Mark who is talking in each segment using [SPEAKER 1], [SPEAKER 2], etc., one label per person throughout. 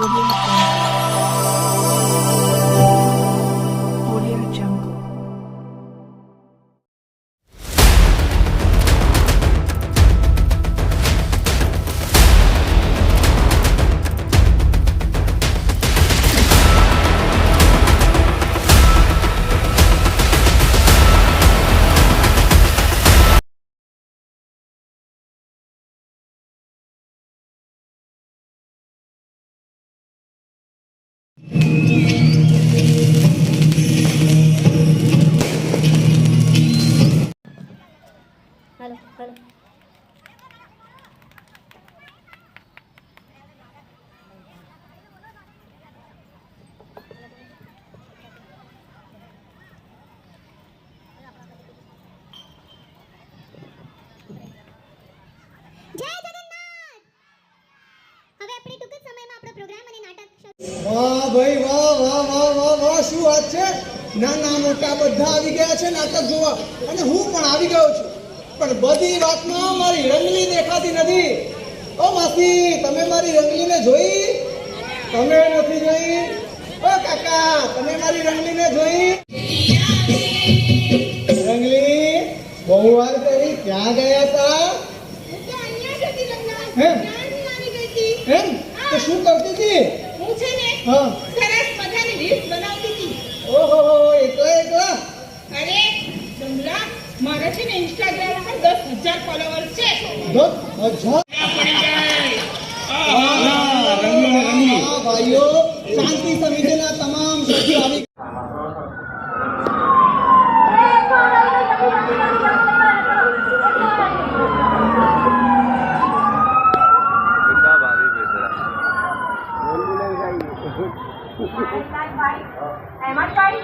[SPEAKER 1] Audio
[SPEAKER 2] વાહ ભાઈ વાહ વાહ વાહ વાહ વાહ શું વાત છે? નાના મોટા બધા આવી ગયા છે નાટક જોવા. અને હું પણ આવી ગયો છું. પણ બધી વાતમાં મારી રંગલી દેખાતી નથી. ઓ માસી તમે મારી રંગલીને જોઈ? તમે નથી જોઈ? ઓ કાકા તમે મારી રંગલીને જોઈ? રંગલી બહુ વાર કરી ક્યાં ગયા હતા
[SPEAKER 3] હું?
[SPEAKER 2] એમ? તો શું કરતી હતી?
[SPEAKER 3] હું છે ને
[SPEAKER 2] હા
[SPEAKER 3] સરસ મજાની રીલ્સ બનાવતી હતી
[SPEAKER 2] ઓહો એકલા એકલા
[SPEAKER 3] અરે ડમલા પછી ને ઇન્સ્ટાગ્રામ પર દસ હજાર ફોલોવર છે.
[SPEAKER 2] દસ હજાર? ભાઈઓ તમામ સભ્યો આવી
[SPEAKER 4] હેમંતભાઈ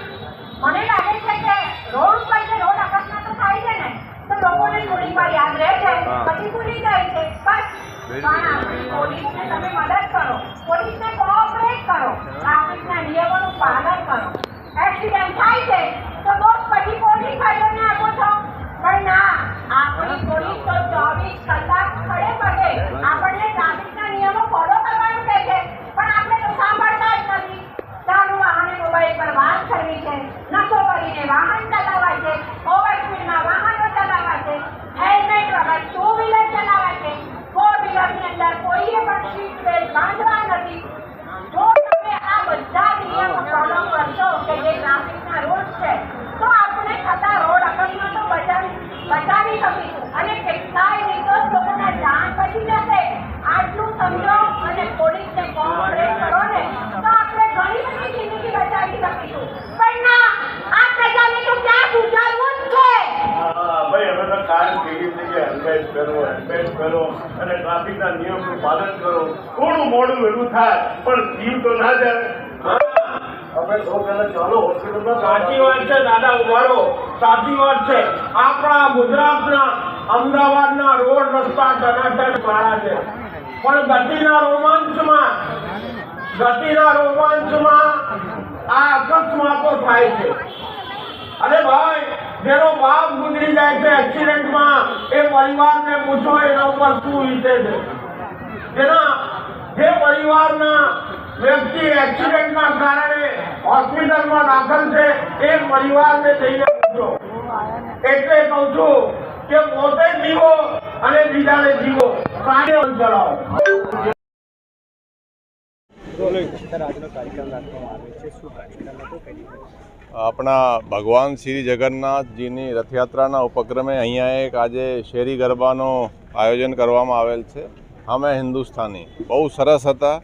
[SPEAKER 4] મને લાગે છે કે રોડ ઉપર જે રોડ અકસ્માત થાય છે ને તો લોકોને થોડી વાર યાદ રહે છે. પછી ભૂલી જાય છે. બસ. પણ પોલીસને તમે મદદ કરો. પોલીસને કોઓપરેટ કરો. ટ્રાફિકના નિયમોનું પાલન કરો. એક્સિડન્ટ થાય છે તો બસ પછી પોલીસ ભાઈઓને આપો છો પણ ના આપણી પોલીસ તો ચોવીસ કલાક ખડે પગે આપણને ટ્રાફિકના નિયમો ફોલો કરવાનું કહે છે પણ આપણે તો સાંભળતા જ નથી ચાલુ વાહને મોબાઈલ પર વાત કરવી છે નશો કરીને વાહન ચલાવાય છે ઓવર સ્પીડમાં વાહનો ચલાવાય છે હેલ્મેટ વગર ટુ વ્હીલર ચલાવાય છે ફોર વ્હીલરની અંદર કોઈએ પણ બાંધવા નથી. જો તમે આ બધા નિયમો ફોલો કરશો કે જે ટ્રાફિકના રૂલ્સ છે, તો આપણે થતા રોડ અકસ્માતો બચાવી બચાવી શકીશું. અને કેટલાય નિર્દોષ લોકોના જાન બચી જશે. આટલું સમજો અને પોલીસને કોઓપરેટ કરો ને, તો આપણે ઘણી બધી જિંદગી બચાવી શકીશું. પણ ના, આ પ્રજાને તો ક્યાં સુધારવું જ છે?
[SPEAKER 5] ભાઈ, હવે તો કાયમ કહીએ છીએ હેલ્મેટ પહેરો હેલ્મેટ પહેરો ટ્રાફિકના નિયમનું પાલન કરો. થોડું મોડું વહેલું થાય પણ જીવ તો ના જાય. હવે સૌ પહેલા ચાલો હોસ્પિટલમાં
[SPEAKER 6] સાચી વાત છે દાદા ઉભારો સાચી વાત છે. આપણા ગુજરાતના અમદાવાદના રોડ રસ્તા ટનાટન મારા છે. પણ ગતિના રોમાંચમાં ગતિના રોમાંચમાં આ અકસ્માતો થાય છે. અરે ભાઈ જેનો બાપ ગુજરી જાય છે એક્સિડન્ટમાં, એ પરિવારને પૂછો, એના ઉપર શું વીતે છે? જેના, જે પરિવારના વ્યક્તિ એક્સિડન્ટના કારણે હોસ્પિટલમાં દાખલ છે, એ પરિવારને જઈને પૂછો. એટલે કહું છું કે પોતે જીવો અને બીજાને જીવો. સારી ચલાવો.
[SPEAKER 7] આપણા ભગવાન શ્રી જગન્નાથજીની રથયાત્રાના ઉપક્રમે અહીંયા એક આજે શેરી ગરબાનો આયોજન કરવામાં આવેલ છે. અમે હિન્દુસ્તાની. બહુ સરસ હતા.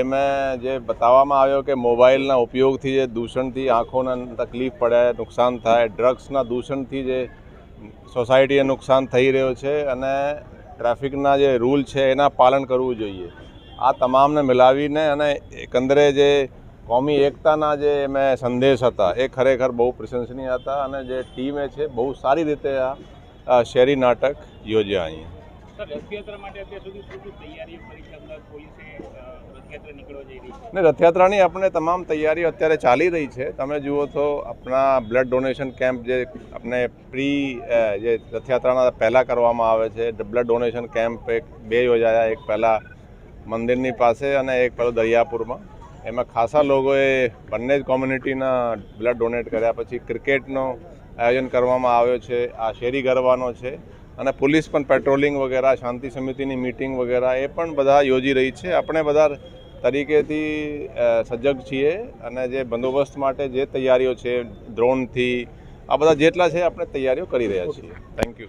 [SPEAKER 7] એમાં જે બતાવવામાં આવ્યો કે મોબાઈલના ઉપયોગથી જે દૂષણથી આંખોને તકલીફ પડે, નુકસાન થાય, ડ્રગ્સના દૂષણથી જે સોસાયટીએ નુકસાન થઈ રહ્યો છે અને ટ્રાફિકના જે રૂલ છે એના પાલન કરવું જોઈએ. આ તમામને મિલાવીને અને એકંદરે જે કોમી એકતાના જે મેં સંદેશ હતા એ ખરેખર બહુ પ્રશંસનીય હતા અને જે ટીમે છે બહુ સારી રીતે આ શેરી નાટક યોજ્યા અહીંયા. ને રથયાત્રાની આપણે તમામ તૈયારીઓ અત્યારે ચાલી રહી છે. તમે જુઓ તો આપણા બ્લડ ડોનેશન કેમ્પ જે આપણે પ્રી જે રથયાત્રાના પહેલાં કરવામાં આવે છે. બ્લડ ડોનેશન કેમ્પ એક બે યોજાયા એક પહેલાં મંદિરની પાસે અને એક પેલો દરિયાપુરમાં. એમાં ખાસા લોકોએ બંને જ કોમ્યુનિટીના બ્લડ ડોનેટ કર્યા. પછી ક્રિકેટનો આયોજન કરવામાં આવ્યો છે, આ શેરી ગરબાનો છે. અને પોલીસ પણ પેટ્રોલિંગ વગેરે, શાંતિ સમિતિની મિટિંગ વગેરે, એ પણ બધા યોજી રહી છે. આપણે બધા તરીકેથી સજગ છીએ અને જે બંદોબસ્ત માટે જે તૈયારીઓ છે ડ્રોનથી આ બધા જેટલા છે, આપણે તૈયારીઓ કરી રહ્યા છીએ. Thank you